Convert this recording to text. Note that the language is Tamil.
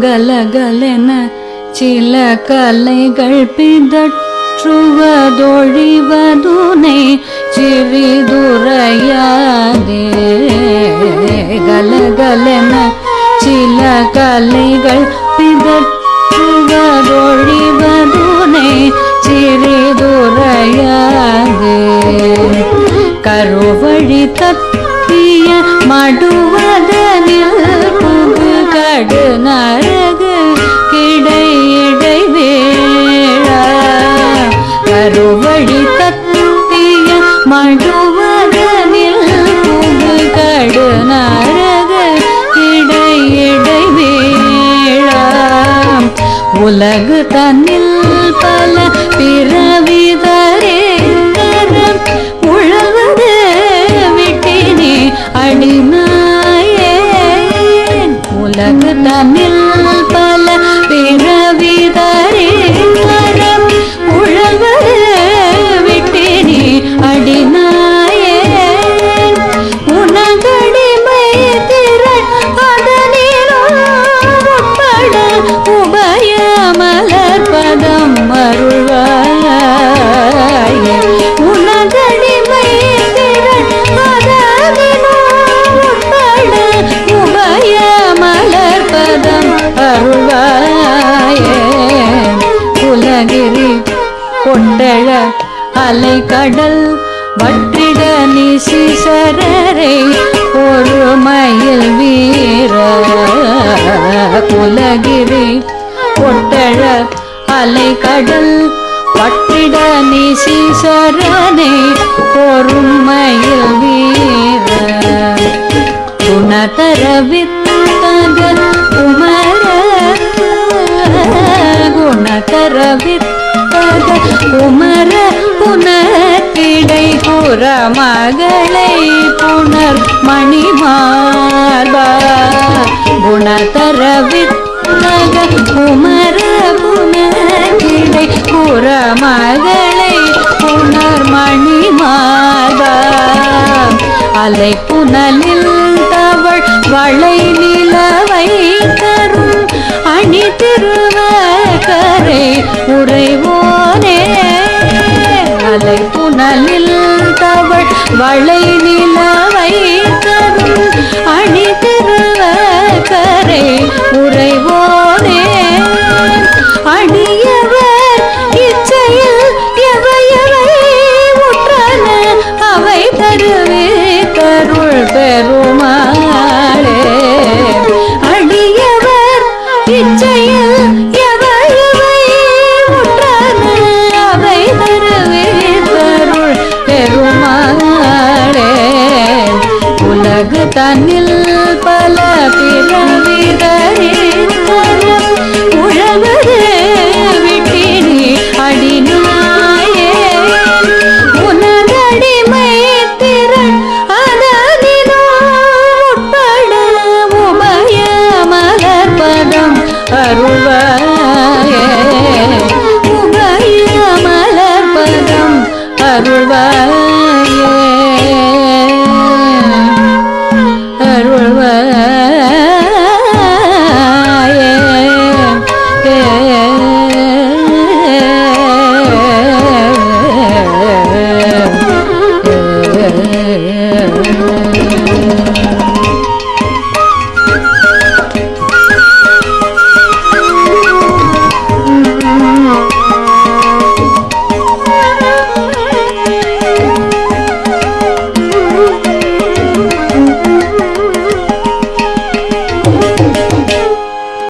கலகலென சில கலைகள் பிதற்றுவதொழிவதுனை சிறிதுரையாதே கலகலென சில கலைகள் பிதற்றுவதொழிவதுனை சிறிதுரையாதே கருவழி தப்பிய மடுவதனில் கடு நரகு கிடை இடை வேளா கருவழி தப்பிய மடுவதனில் புகு கடு நரகு இடை இடை உலகு தன்னில் பல பிறவிதரே கொண்டழ அலை கடல் வற்றிட நீ சிசரரை ஒரு மயில் வீர குலகிரி கொட்டழ அலை கடல் பட்டிட நிசிசரனை ஒரு பொறுமையில் வீர குணதர வித்தக குமர குணதர குமர புனக்கிடை புற மகளை புனர் மணிமார்பா. குணதர வித்தக குமர புனர்கிடை புற மகளை புனர் மணிமார்பா. அலை புனலில் தவள் வளை வளை தன்னில் பல பிறவி